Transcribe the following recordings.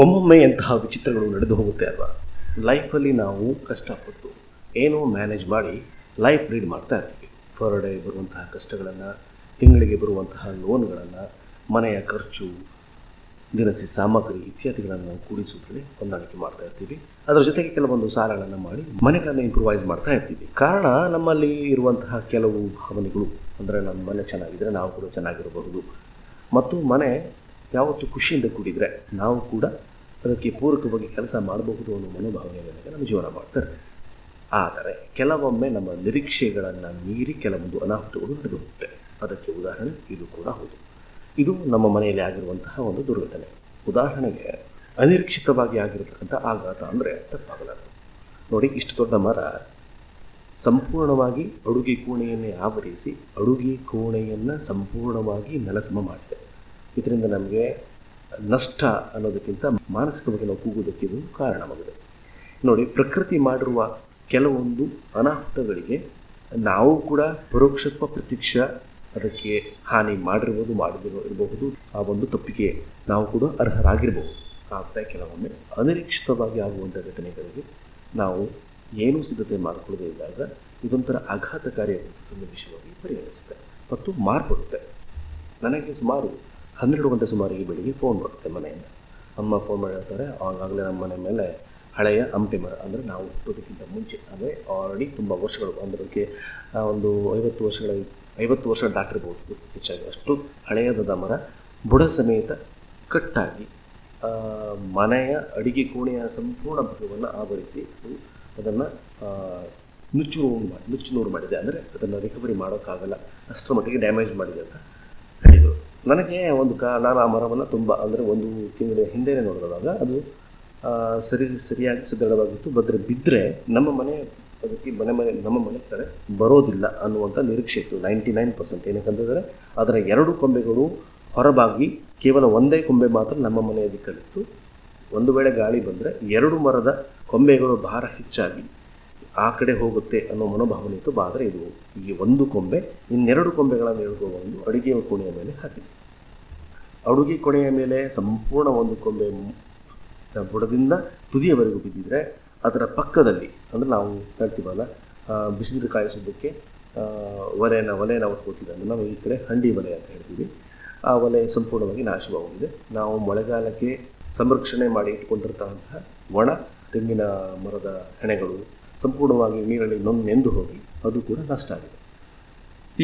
ಒಮ್ಮೊಮ್ಮೆ ಎಂತಹ ವಿಚಿತ್ರಗಳು ನಡೆದು ಹೋಗುತ್ತೆ ಅಲ್ವಾ? ಲೈಫಲ್ಲಿ ನಾವು ಕಷ್ಟಪಟ್ಟು ಏನೋ ಮ್ಯಾನೇಜ್ ಮಾಡಿ ಲೈಫ್ ಲೀಡ್ ಮಾಡ್ತಾ ಇರ್ತೀವಿ. ಫರ್ ಡೇ ಬರುವಂತಹ ಕಷ್ಟಗಳನ್ನು, ತಿಂಗಳಿಗೆ ಬರುವಂತಹ ಲೋನ್ಗಳನ್ನು ಮನೆಯ ಖರ್ಚು, ದಿನಸಿ ಸಾಮಗ್ರಿ ಇತ್ಯಾದಿಗಳನ್ನು ಕೂಡಿಸುವುದರಲ್ಲಿ ಹೊಂದಾಣಿಕೆ ಮಾಡ್ತಾ ಇರ್ತೀವಿ. ಅದರ ಜೊತೆಗೆ ಕೆಲವೊಂದು ಸಾಲಗಳನ್ನು ಮಾಡಿ ಮನೆಗಳನ್ನು ಇಂಪ್ರೂವೈಸ್ ಮಾಡ್ತಾ ಇರ್ತೀವಿ. ಕಾರಣ ನಮ್ಮಲ್ಲಿ ಇರುವಂತಹ ಕೆಲವು ಭಾವನೆಗಳು, ಅಂದರೆ ನಮ್ಮ ಮನೆ ಚೆನ್ನಾಗಿದ್ದರೆ ನಾವು ಕೂಡ ಚೆನ್ನಾಗಿರಬಹುದು. ಮತ್ತು ಮನೆ ಯಾವತ್ತು ಖುಷಿಯಿಂದ ಕೂಡಿದರೆ ನಾವು ಕೂಡ ಅದಕ್ಕೆ ಪೂರಕವಾಗಿ ಕೆಲಸ ಮಾಡಬಹುದು ಅನ್ನೋ ಮನೋಭಾವನೆ ಮೇಲೆ ನಮ್ಮ ಜೀವನ ಮಾಡ್ತಾ ಇರ್ತೀವಿ ಆದರೆ ಕೆಲವೊಮ್ಮೆ ನಮ್ಮ ನಿರೀಕ್ಷೆಗಳನ್ನು ಮೀರಿ ಕೆಲವೊಂದು ಅನಾಹುತಗಳು ನಡೆದು ಹೋಗುತ್ತೆ ಅದಕ್ಕೆ ಉದಾಹರಣೆ, ಇದು ಕೂಡ ಹೌದು. ಇದು ನಮ್ಮ ಮನೆಯಲ್ಲಿ ಆಗಿರುವಂತಹ ಒಂದು ದುರ್ಘಟನೆ. ಉದಾಹರಣೆಗೆ, ಅನಿರೀಕ್ಷಿತವಾಗಿ ಆಗಿರತಕ್ಕಂಥ ಆಘಾತ ಅಂದರೆ ತಪ್ಪಾಗಲಾರದು. ನೋಡಿ, ಇಷ್ಟು ದೊಡ್ಡ ಮರ ಸಂಪೂರ್ಣವಾಗಿ ಅಡುಗೆ ಕೋಣೆಯನ್ನೇ ಆವರಿಸಿ, ಅಡುಗೆ ಕೋಣೆಯನ್ನು ಸಂಪೂರ್ಣವಾಗಿ ನೆಲಸಮ ಮಾಡಿದೆ. ಇದರಿಂದ ನಮಗೆ ನಷ್ಟ ಅನ್ನೋದಕ್ಕಿಂತ ಮಾನಸಿಕವಾಗಿ ನಾವು ಕೂಗುವುದಕ್ಕೆ ಇದು ಕಾರಣವಾಗಿದೆ. ನೋಡಿ, ಪ್ರಕೃತಿ ಮಾಡಿರುವ ಕೆಲವೊಂದು ಅನಾಹುತಗಳಿಗೆ ನಾವು ಕೂಡ ಪರೋಕ್ಷತ್ವ ಪ್ರತ್ಯಕ್ಷ ಅದಕ್ಕೆ ಹಾನಿ ಮಾಡಿರ್ಬೋದು, ಮಾಡಿದ್ರು ಇರಬಹುದು, ಆ ಒಂದು ತಪ್ಪಿಗೆ ನಾವು ಕೂಡ ಅರ್ಹರಾಗಿರ್ಬೋದು. ಆದರೆ ಕೆಲವೊಮ್ಮೆ ಅನಿರೀಕ್ಷಿತವಾಗಿ ಆಗುವಂಥ ಘಟನೆಗಳಿಗೆ ನಾವು ಏನೂ ಸಿದ್ಧತೆ ಮಾಡಿಕೊಳ್ಳದೇ ಇದ್ದಾಗ ಇದೊಂಥರ ಆಘಾತಕಾರಿಯಾದಂಥ ಸನ್ನಿವೇಶವಾಗಿ ಪರಿಗಣಿಸುತ್ತೆ ಮತ್ತು ಮಾರ್ಪಡುತ್ತೆ. ನನಗೆ ಸುಮಾರು ಹನ್ನೆರಡು ಗಂಟೆ ಸುಮಾರಿಗೆ ಬೆಳಿಗ್ಗೆ ಫೋನ್ ಬರುತ್ತೆ ಮನೆಯಿಂದ. ಅಮ್ಮ ಫೋನ್ ಮಾಡಿ ಹೇಳ್ತಾರೆ ಆವಾಗಲೇ ನಮ್ಮ ಮನೆ ಮೇಲೆ ಹಳೆಯ ಅಂಟಿ ಮರ, ಅಂದರೆ ನಾವು ಹುಟ್ಟೋದಕ್ಕಿಂತ ಮುಂಚೆ, ಅಂದರೆ ಆಲ್ರೆಡಿ ತುಂಬ ವರ್ಷಗಳು ಅದಕ್ಕೆ ಒಂದು ಐವತ್ತು ವರ್ಷಗಳ, ಐವತ್ತು ವರ್ಷ ದಾಟಿರ್ಬೋದು ಹೆಚ್ಚಾಗಿ. ಅಷ್ಟು ಹಳೆಯದಾದ ಮರ, ಬುಡ ಸಮೇತ ಕಟ್ಟಾಗಿ ಮನೆಯ ಅಡಿಗೆ ಕೋಣೆಯ ಸಂಪೂರ್ಣ ಭಾಗವನ್ನು ಆವರಿಸಿ ಅದನ್ನು ನುಚ್ಚು ನುಚ್ಚು ನೂರು ಮಾಡಿದೆ, ಅಂದರೆ ಅದನ್ನು ರಿಕವರಿ ಮಾಡೋಕ್ಕಾಗಲ್ಲ, ಅಷ್ಟರ ಮಟ್ಟಿಗೆ ಡ್ಯಾಮೇಜ್ ಮಾಡಿದೆ ಅಂತ ಹೇಳಿದರು. ನನಗೆ ಒಂದು ಕಾ, ನಾನು ಆ ಮರವನ್ನು ತುಂಬ, ಅಂದರೆ ಒಂದು ತಿಂಗಳ ಹಿಂದೆನೇ ನೋಡಿದಾಗ ಅದು ಸರಿ, ಸರಿಯಾಗಿ ಸದೃಢವಾಗಿತ್ತು. ಬದ್ರೆ ಬಿದ್ದರೆ ನಮ್ಮ ಮನೆ, ಅದಕ್ಕೆ ಮನೆ ಮನೆ, ನಮ್ಮ ಮನೆ ಕಡೆ ಬರೋದಿಲ್ಲ ಅನ್ನುವಂಥ ನಿರೀಕ್ಷೆ ಇತ್ತು. ನೈಂಟಿ ನೈನ್ ಪರ್ಸೆಂಟ್ ಏನಕ್ಕಂತಂದರೆ ಅದರ ಎರಡು ಕೊಂಬೆಗಳು ಹೊರಬಾಗಿ ಕೇವಲ ಒಂದೇ ಕೊಂಬೆ ಮಾತ್ರ ನಮ್ಮ ಮನೆಯ ದಿಕ್ಕಲ್ಲಿತ್ತು ಒಂದು ವೇಳೆ ಗಾಳಿ ಬಂದರೆ ಎರಡು ಮರದ ಕೊಂಬೆಗಳು ಭಾರ ಹೆಚ್ಚಾಗಿ ಆ ಕಡೆ ಹೋಗುತ್ತೆ ಅನ್ನೋ ಮನೋಭಾವನೆ ಇತ್ತು. ಆದರೆ ಇದು ಈ ಒಂದು ಕೊಂಬೆ, ಇನ್ನೆರಡು ಕೊಂಬೆಗಳನ್ನು ಎಳೆದುಕೊಂಡು ಅಡುಗೆ ಕೋಣೆಯ ಮೇಲೆ ಹಾಕಿದೆ ಅಡುಗೆ ಕೋಣೆಯ ಮೇಲೆ ಸಂಪೂರ್ಣ ಒಂದು ಕೊಂಬೆ ಬುಡದಿಂದ ತುದಿಯವರೆಗೂ ಬಿದ್ದಿದ್ರೆ ಅದರ ಪಕ್ಕದಲ್ಲಿ, ಅಂದರೆ ನಾವು ಹೇಳ್ತೀವಲ್ಲ ಬಿಸಿದ್ರೆ ಕಾಯಿಸೋದಕ್ಕೆ ಒಲೆಯನ್ನ ಹೊತ್ಕೋತೀವಿ ಅಂದರೆ ನಾವು ಈ ಕಡೆ ಹಂಡಿ ಒಲೆ ಅಂತ ಹೇಳ್ತೀವಿ. ಆ ಒಲೆ ಸಂಪೂರ್ಣವಾಗಿ ನಾಶವಾಗಿದೆ ನಾವು ಮಳೆಗಾಲಕ್ಕೆ ಸಂರಕ್ಷಣೆ ಮಾಡಿ ಇಟ್ಕೊಂಡಿರ್ತಕ್ಕಂತಹ ಒಣ ತೆಂಗಿನ ಮರದ ಹೆಣೆಗಳು ಸಂಪೂರ್ಣವಾಗಿ ನೀರಲ್ಲಿ ನೊಂದು ನೆಂದು ಹೋಗಿ, ಅದು ಕೂಡ ನಷ್ಟ ಆಗಿದೆ.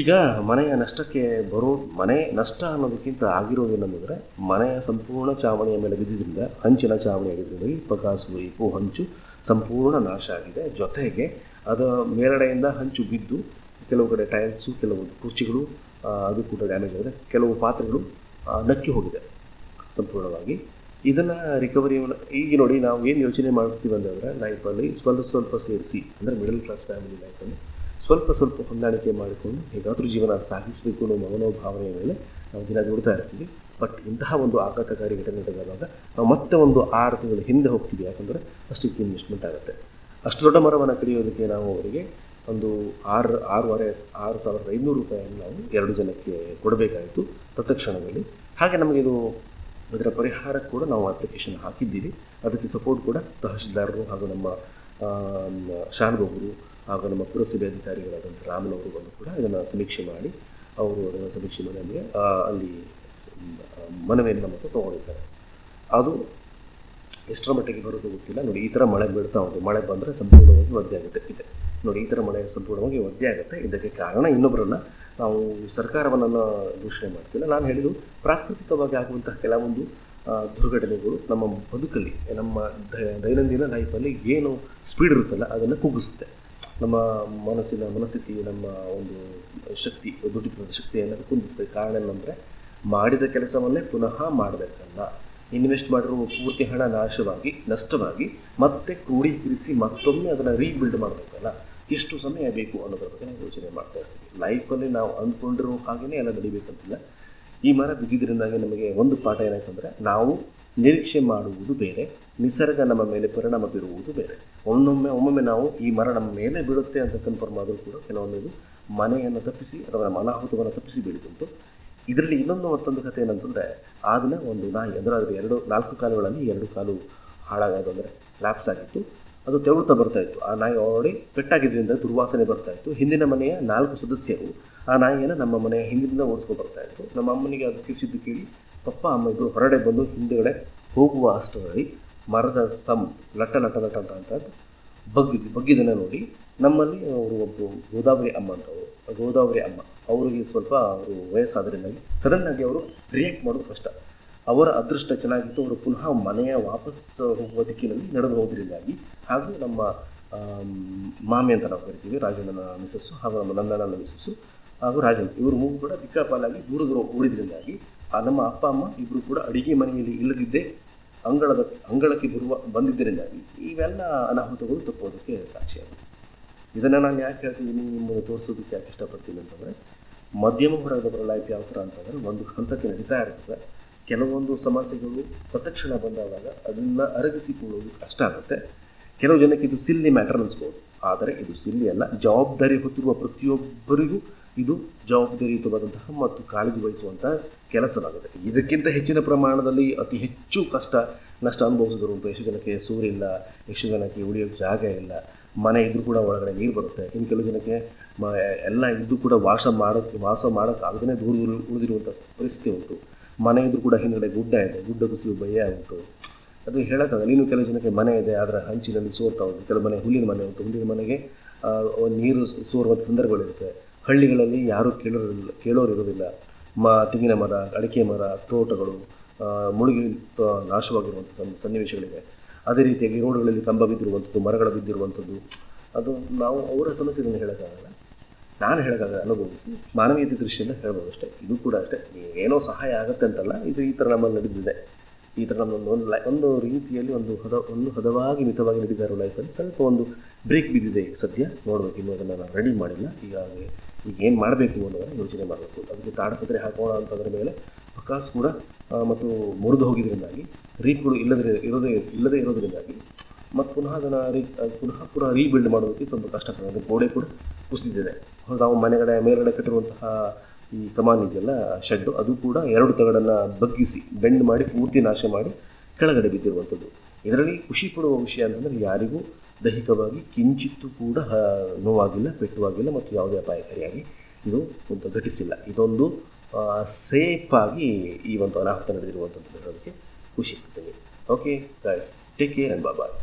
ಈಗ ಮನೆಯ ನಷ್ಟಕ್ಕೆ ಬರೋ, ಮನೆ ನಷ್ಟ ಅನ್ನೋದಕ್ಕಿಂತ ಆಗಿರೋದು ಏನಂದರೆ ಮನೆಯ ಸಂಪೂರ್ಣ ಚಾವಣಿಯ ಮೇಲೆ ಬಿದ್ದಿದ್ದರಿಂದ, ಹಂಚಿನ ಚಾವಣಿ ಆಗಿದ್ದರಿಂದ ಪಕಾಸು ವೈಪು ಹಂಚು ಸಂಪೂರ್ಣ ನಾಶ ಆಗಿದೆ. ಜೊತೆಗೆ ಅದರ ಮೇಲಡೆಯಿಂದ ಹಂಚು ಬಿದ್ದು, ಕೆಲವು ಕಡೆ ಟೈಲ್ಸು, ಕೆಲವು ಕುರ್ಚಿಗಳು ಅದು ಕೂಡ ಡ್ಯಾಮೇಜ್ ಆಗಿದೆ. ಕೆಲವು ಪಾತ್ರೆಗಳು ನಕ್ಕಿ ಹೋಗಿದೆ. ಸಂಪೂರ್ಣವಾಗಿ. ಇದನ್ನು ರಿಕವರಿ ಈಗ ನೋಡಿ ನಾವು ಏನು ಯೋಚನೆ ಮಾಡ್ತೀವಿ ಅಂತಂದರೆ ಲೈಫಲ್ಲಿ ಸ್ವಲ್ಪ ಸ್ವಲ್ಪ ಸೇರಿಸಿ, ಅಂದರೆ ಮಿಡಲ್ ಕ್ಲಾಸ್ ಫ್ಯಾಮಿಲಿ ಲೈಫಲ್ಲಿ ಸ್ವಲ್ಪ ಸ್ವಲ್ಪ ಹೊಂದಾಣಿಕೆ ಮಾಡಿಕೊಂಡು ಹೇಗಾದರೂ ಜೀವನ ಸಾಗಿಸಬೇಕು ಅನ್ನೋ ಮನೋಭಾವನೆಯ ಮೇಲೆ ನಾವು ದಿನ ದುಡ್ತಾ ಇರ್ತೀವಿ. ಬಟ್ ಇಂತಹ ಒಂದು ಆಘಾತಕಾರಿ ಘಟನೆ ನಡೆದಾಗ ನಾವು ಮತ್ತೆ ಒಂದು ಆರು ತಿಂಗಳು ಹಿಂದೆ ಹೋಗ್ತೀವಿ. ಯಾಕಂದರೆ ಅಷ್ಟಕ್ಕೆ ಇನ್ವೆಸ್ಟ್ಮೆಂಟ್ ಆಗುತ್ತೆ. ಅಷ್ಟು ದೊಡ್ಡ ಮರವನ್ನು ಕಡಿಯೋದಕ್ಕೆ ನಾವು ಅವರಿಗೆ ಒಂದು ಆರು, ಆರೂವರೆ, ಆರು ಸಾವಿರದ ಐನೂರು ರೂಪಾಯಿಯನ್ನು ನಾವು ಎರಡು ಜನಕ್ಕೆ ಕೊಡಬೇಕಾಯಿತು. ತತ್ಕ್ಷಣದಲ್ಲಿ ಹಾಗೆ ನಮಗಿದು ಅದರ ಪರಿಹಾರಕ್ಕೆ ಕೂಡ ನಾವು ಅಪ್ಲಿಕೇಶನ್ ಹಾಕಿದ್ದೀವಿ. ಅದಕ್ಕೆ ಸಪೋರ್ಟ್ ಕೂಡ ತಹಶೀಲ್ದಾರರು ಹಾಗೂ ನಮ್ಮ ಶಾನುಭೋಗರು ಹಾಗೂ ನಮ್ಮ ಪುರಸಭೆ ಅಧಿಕಾರಿಗಳಾದಂಥ ರಾಮನವರು ಬಂದು ಕೂಡ ಇದನ್ನು ಸಮೀಕ್ಷೆ ಮಾಡಿ ಅವರು ಅದನ್ನು ಸಮೀಕ್ಷೆ ಮಾಡಿ ನಮಗೆ ಅಲ್ಲಿ ಮನವಿಯನ್ನು ಮತ್ತು ತೊಗೊಂಡಿದ್ದಾರೆ. ಅದು ಎಷ್ಟರ ಮಟ್ಟಿಗೆ ಬರೋದು ಗೊತ್ತಿಲ್ಲ. ನೋಡಿ, ಈ ಥರ ಮಳೆ ಬೀಳ್ತಾ ಉಂಟು. ಮಳೆ ಬಂದರೆ ಸಂಪೂರ್ಣವಾಗಿ ಒದ್ದೆ ಆಗುತ್ತೆ. ಇದೆ. ನೋಡಿ, ಈ ಥರ ಮಳೆ ಸಂಪೂರ್ಣವಾಗಿ ಒದ್ದೆ ಆಗುತ್ತೆ. ಇದಕ್ಕೆ ಕಾರಣ ಇನ್ನೊಬ್ಬರನ್ನ ನಾವು ಸರ್ಕಾರವನ್ನು ದೂಷಣೆ ಮಾಡ್ತಿಲ್ಲ ನಾನು ಹೇಳಿದ್ದು ಪ್ರಾಕೃತಿಕವಾಗಿ ಆಗುವಂತಹ ಕೆಲವೊಂದು ದುರ್ಘಟನೆಗಳು ನಮ್ಮ ಬದುಕಲ್ಲಿ, ನಮ್ಮ ದೈನಂದಿನ ಲೈಫಲ್ಲಿ ಏನು ಸ್ಪೀಡ್ ಇರುತ್ತಲ್ಲ ಅದನ್ನು ಕುಗ್ಗಿಸುತ್ತೆ. ನಮ್ಮ ಮನಸ್ಸಿನ ಮನಸ್ಥಿತಿ, ನಮ್ಮ ಒಂದು ಶಕ್ತಿ ದುಡಿತದ ಶಕ್ತಿಯನ್ನು ಕುಂದಿಸ್ತದೆ ಕಾರಣ ಏನಂದರೆ ಮಾಡಿದ ಕೆಲಸವನ್ನೇ ಪುನಃ ಮಾಡಬೇಕಲ್ಲ. ಇನ್ವೆಸ್ಟ್ ಮಾಡಿರುವ ಪೂರ್ತಿ ಹಣ ನಾಶವಾಗಿ, ನಷ್ಟವಾಗಿ ಮತ್ತೆ ಕ್ರೋಢೀಕರಿಸಿ ಮತ್ತೊಮ್ಮೆ ಅದನ್ನು ರೀಬಿಲ್ಡ್ ಮಾಡಬೇಕಲ್ಲ. ಎಷ್ಟು ಸಮಯ ಬೇಕು ಅನ್ನೋದ್ರ ಬಗ್ಗೆ ಯೋಚನೆ ಮಾಡ್ತಾ ಇರ್ತೀವಿ ಲೈಫಲ್ಲಿ ನಾವು ಅಂದ್ಕೊಂಡಿರೋ ಹಾಗೆಯೇ ಎಲ್ಲ ನಡಿಬೇಕಂತಿಲ್ಲ. ಈ ಮರ ಬಿದ್ದಿದ್ದರಿಂದಾಗಿ ನಮಗೆ ಒಂದು ಪಾಠ ಏನಾಯ್ತಂದರೆ, ನಾವು ನಿರೀಕ್ಷೆ ಮಾಡುವುದು ಬೇರೆ, ನಿಸರ್ಗ ನಮ್ಮ ಮೇಲೆ ಪರಿಣಾಮ ಬೀರುವುದು ಬೇರೆ. ಒಮ್ಮೊಮ್ಮೆ ಒಮ್ಮೊಮ್ಮೆ ನಾವು ಈ ಮರ ನಮ್ಮ ಮೇಲೆ ಬೀಳುತ್ತೆ ಅಂತ ಕನ್ಫರ್ಮ್ ಆದರೂ ಕೂಡ ಕೆಲವೊಂದು ಮನೆಯನ್ನು ತಪ್ಪಿಸಿ ಅಥವಾ ನಮ್ಮ ಅನಾಹುತವನ್ನು ತಪ್ಪಿಸಿ ಬೀಳುತ್ತುಂಟು ಇದರಲ್ಲಿ ಇನ್ನೊಂದು ಮತ್ತೊಂದು ಕಥೆ ಏನಂತಂದರೆ ಆ ಒಂದು ನಾಯಿ, ಅಂದರೆ ಅದರ ಎರಡು ನಾಲ್ಕು ಕಾಲುಗಳಲ್ಲಿ ಎರಡು ಕಾಲು ಹಾಳಾಗೋದು ಅಂದರೆ ಲ್ಯಾಪ್ಸ್ ಆಗಿತ್ತು. ಅದು ತೆವಳುತ್ತಾ ಬರ್ತಾ ಇತ್ತು. ಆ ನಾಯಿ ಆಲ್ರೆಡಿ ಪೆಟ್ಟಾಗಿದ್ದರಿಂದ ದುರ್ವಾಸನೆ ಬರ್ತಾ ಇತ್ತು. ಹಿಂದಿನ ಮನೆಯ ನಾಲ್ಕು ಸದಸ್ಯರು ಆ ನಾಯಿಯನ್ನು ನಮ್ಮ ಮನೆಯ ಹಿಂದಿನಿಂದ ಓಡಿಸ್ಕೊಂಡು ಬರ್ತಾ ಇತ್ತು ನಮ್ಮ ಅಮ್ಮನಿಗೆ ಅದು ಕಿರ್ಚಿದ್ದು ಕೇಳಿ, ಪಪ್ಪ, ಅಮ್ಮ ಇಬ್ಬರು ಹೊರಗಡೆ ಬಂದು ಹಿಂದುಗಡೆ ಹೋಗುವ ಅಷ್ಟರಲ್ಲಿ ಮರದ ಸಮ್ ಲಟ ಲಟ್ಟ ಲಟ ಅಂತ ಅಂತ ಬಗ್ಗಿದ್ದು ಬಗ್ಗಿದ್ದನ್ನು ನೋಡಿ ನಮ್ಮಲ್ಲಿ ಅವರು ಒಬ್ಬರು ಗೋದಾವರಿ ಅಮ್ಮ ಅಂತವರು ಗೋದಾವರಿ ಅಮ್ಮ, ಅವರಿಗೆ ಸ್ವಲ್ಪ ಅವರು ವಯಸ್ಸಾದ್ರಿಂದಾಗಿ ಸಡನ್ನಾಗಿ ಅವರು ರಿಯಾಕ್ಟ್ ಮಾಡೋದು ಕಷ್ಟ. ಅವರ ಅದೃಷ್ಟ ಚೆನ್ನಾಗಿತ್ತು, ಅವರು ಪುನಃ ಮನೆಯ ವಾಪಸ್ ಹೋಗುವ ದಿಕ್ಕಿನಲ್ಲಿ ನಡೆದು ಹೋದ್ರಿಂದಾಗಿ ಹಾಗೂ ನಮ್ಮ ಮಾಮಿ ಅಂತ ನಾವು ಕರಿತೀವಿ, ರಾಜಣ್ಣನ ಮಿಸಸ್ಸು ಹಾಗೂ ನಮ್ಮ ನಂದಣ್ಣನ ಮಿಸಸ್ಸು ಹಾಗೂ ರಾಜಣ್ಣ, ಇವರು ಮೂರು ಕೂಡ ದಿಕ್ಕಾಪಾಲಾಗಿ ದೂರ ದೂರ ಓಡಿದ್ರಿಂದಾಗಿ ಆ ನಮ್ಮ ಅಪ್ಪ, ಅಮ್ಮ ಇಬ್ಬರು ಕೂಡ ಅಡಿಗೆ ಮನೆಯಲ್ಲಿ ಇಲ್ಲದಿದ್ದೇ ಅಂಗಳದ, ಅಂಗಳಕ್ಕೆ ಬರುವ, ಬಂದಿದ್ದರಿಂದಾಗಿ ಇವೆಲ್ಲ ಅನಾಹುತಗಳು ತಪ್ಪೋದಕ್ಕೆ ಸಾಕ್ಷಿಯಾಗುತ್ತೆ ಇದನ್ನು ನಾನು ಯಾಕೆ ಹೇಳ್ತಿದ್ದೀನಿ ನಿಮಗೆ ತೋರಿಸೋದಕ್ಕೆ ಯಾಕೆ ಇಷ್ಟಪಡ್ತೀನಿ ಅಂತಂದರೆ, ಮಧ್ಯಮ ವರ್ಗದವರ ಲೈಫ್ ಯಾವ ಥರ ಅಂತಂದರೆ ಒಂದು ಹಂತಕ್ಕೆ ನಡೀತಾ ಇರ್ತದೆ. ಕೆಲವೊಂದು ಸಮಸ್ಯೆಗಳು ಪ್ರತಕ್ಷಣ ಬಂದಾಗ ಅದನ್ನು ಅರಗಿಸಿಕೊಳ್ಳೋದು ಕಷ್ಟ ಆಗುತ್ತೆ. ಕೆಲವು ಜನಕ್ಕೆ ಇದು ಸಿಲ್ಲಿ ಮ್ಯಾಟರ್ ಅನಿಸ್ಬೋದು. ಆದರೆ ಇದು ಸಿಲ್ಲಿ ಅಲ್ಲ. ಜವಾಬ್ದಾರಿ ಹೊತ್ತಿರುವ ಪ್ರತಿಯೊಬ್ಬರಿಗೂ ಇದು ಜವಾಬ್ದಾರಿಯುತವಾದಂತಹ ಮತ್ತು ಕಾಳಜಿ ವಹಿಸುವಂತಹ ಕೆಲಸವಾಗುತ್ತೆ. ಇದಕ್ಕಿಂತ ಹೆಚ್ಚಿನ ಪ್ರಮಾಣದಲ್ಲಿ ಅತಿ ಹೆಚ್ಚು ಕಷ್ಟ ನಷ್ಟ ಅನುಭವಿಸಿದ್ರು ಎಷ್ಟು ಜನಕ್ಕೆ ಸೂರಿಲ್ಲ ಎಷ್ಟು ಜನಕ್ಕೆ ಉಳಿಯೋಕ್ಕೆ ಜಾಗ ಇಲ್ಲ, ಮನೆ ಇದ್ರೂ ಕೂಡ ಒಳಗಡೆ ನೀರು ಬರುತ್ತೆ. ಇನ್ನು ಕೆಲವು ಜನಕ್ಕೆ ಎಲ್ಲ ಇದ್ದು ಕೂಡ ವಾಸ ಮಾಡೋಕ್ಕೆ ವಾಸ ಮಾಡೋಕ್ಕಾಗದೇ ದೂರ ದೂರ ಉಳಿದಿರುವಂಥ ಪರಿಸ್ಥಿತಿ ಉಂಟು. ಮನೆ ಇದ್ರೂ ಕೂಡ ಹಿಂದ್ಗಡೆ ಗುಡ್ಡ ಇದೆ. ಗುಡ್ಡ ಕುಸಿಯು ಭಯ ಉಂಟು. ಅದು ಹೇಳೋಕ್ಕಾಗಲ್ಲ. ಇನ್ನು ಕೆಲವು ಜನಕ್ಕೆ ಮನೆ ಇದೆ, ಅದರ ಹಂಚಿನಲ್ಲಿ ಸೋರ್ತಾ ಉಂಟು ಕೆಲವು ಮನೆ ಹುಲ್ಲಿನ ಮನೆ ಉಂಟು. ಹುಲ್ಲಿನ ಮನೆಗೆ ನೀರು ಸೋರುವಂಥ ಸಂದರ್ಭಗಳಿರುತ್ತೆ ಹಳ್ಳಿಗಳಲ್ಲಿ ಯಾರೂ ಕೇಳೋರಿಲ್ಲ ಕೇಳೋರು ಇರೋದಿಲ್ಲ ಮ, ತೆಂಗಿನ ಮರ, ಅಡಿಕೆ ಮರ, ತೋಟಗಳು ಮುಳುಗಿ ನಾಶವಾಗಿರುವಂಥ ಸನ್, ಸನ್ನಿವೇಶಗಳಿವೆ. ಅದೇ ರೀತಿಯಾಗಿ ರೋಡ್ಗಳಲ್ಲಿ ಕಂಬ ಬಿದ್ದಿರುವಂಥದ್ದು ಮರಗಳು ಬಿದ್ದಿರುವಂಥದ್ದು ಅದು ನಾವು ಅವರ ಸಮಸ್ಯೆಗಳನ್ನು ಹೇಳೋಕ್ಕಾಗಲ್ಲ. ನಾನು ಹೇಳೋದಾದ್ರೆ ಅನುಭವಿಸಿ, ಮಾನವೀಯತೆ ದೃಷ್ಟಿಯಿಂದ ಹೇಳ್ಬೋದು ಅಷ್ಟೇ. ಇದು ಕೂಡ ಅಷ್ಟೇ. ಏನೋ ಸಹಾಯ ಆಗುತ್ತೆ ಅಂತಲ್ಲ, ಇದು ಈ ಥರ ನಮ್ಮಲ್ಲಿ ನಡೆದಿದೆ. ಈ ಥರ ನಮ್ಮೊಂದು ಒಂದು ಲೈ, ಒಂದು ರೀತಿಯಲ್ಲಿ ಒಂದು ಹದ, ಒಂದು ಹದವಾಗಿ ಮಿತವಾಗಿ ನಡೀತಾ ಇರೋ ಲೈಫಲ್ಲಿ ಸ್ವಲ್ಪ ಒಂದು ಬ್ರೇಕ್ ಬಿದ್ದಿದೆ ಈಗ ಸದ್ಯ. ನೋಡಬೇಕು, ಇನ್ನೂ ಅದನ್ನು ನಾನು ರೆಡಿ ಮಾಡಿಲ್ಲ. ಈಗಾಗಲೇ ಈಗ ಏನು ಮಾಡಬೇಕು ಅನ್ನೋದನ್ನು ಯೋಚನೆ ಮಾಡಬೇಕು. ಅದಕ್ಕೆ ತಾಡಪತ್ರೆ ಹಾಕೋಣ ಅಂತಂದ್ರ ಮೇಲೆ ಪಕಾಸ್ ಕೂಡ ಮತ್ತು ಮುರಿದು ಹೋಗಿದ್ರಿಂದಾಗಿ ರೀಪ್ಗಳು ಇಲ್ಲದೇ ಇರೋದೇ, ಇಲ್ಲದೇ ಇರೋದ್ರಿಂದಾಗಿ ಮತ್ತು ಪುನಃ ಅದನ್ನು ರೀ ಪುನಃ ಪುನಃ ರೀಬಿಲ್ಡ್ ಮಾಡೋದಕ್ಕೆ ತುಂಬ ಕಷ್ಟಕರ ಗೋಡೆ ಕೂಡ ಕುಸಿದಿದೆ. ನಾವು ಮನೆಗಡೆ ಮೇಲ್ಗಡೆ ಕಟ್ಟಿರುವಂತಹ ಈ ಕಮಾನ್ ಇದೆಯಲ್ಲ ಶೆಡ್ಡು ಅದು ಕೂಡ ಎರಡು ತಗಡನ್ನು ಬಗ್ಗಿಸಿ ಬೆಂಡ್ ಮಾಡಿ, ಪೂರ್ತಿ ನಾಶ ಮಾಡಿ ಕೆಳಗಡೆ ಬಿದ್ದಿರುವಂಥದ್ದು. ಇದರಲ್ಲಿ ಖುಷಿ ಪಡುವ ವಿಷಯ ಅಂತಂದರೆ ಯಾರಿಗೂ ದೈಹಿಕವಾಗಿ ಕಿಂಚಿತ್ತು ಕೂಡ ನೋವಾಗಿಲ್ಲ, ಪೆಟ್ಟುವಾಗಿಲ್ಲ ಮತ್ತು ಯಾವುದೇ ಅಪಾಯಕಾರಿಯಾಗಿ ಇದು ಒಂದು ಘಟಿಸಿಲ್ಲ. ಇದೊಂದು ಸೇಫಾಗಿ ಈ ಒಂದು ಅನಾಹುತ ನಡೆದಿರುವಂಥದ್ದು ಹೇಳೋದಕ್ಕೆ ಖುಷಿ ಪಡ್ತೀನಿ okay guys take care and bye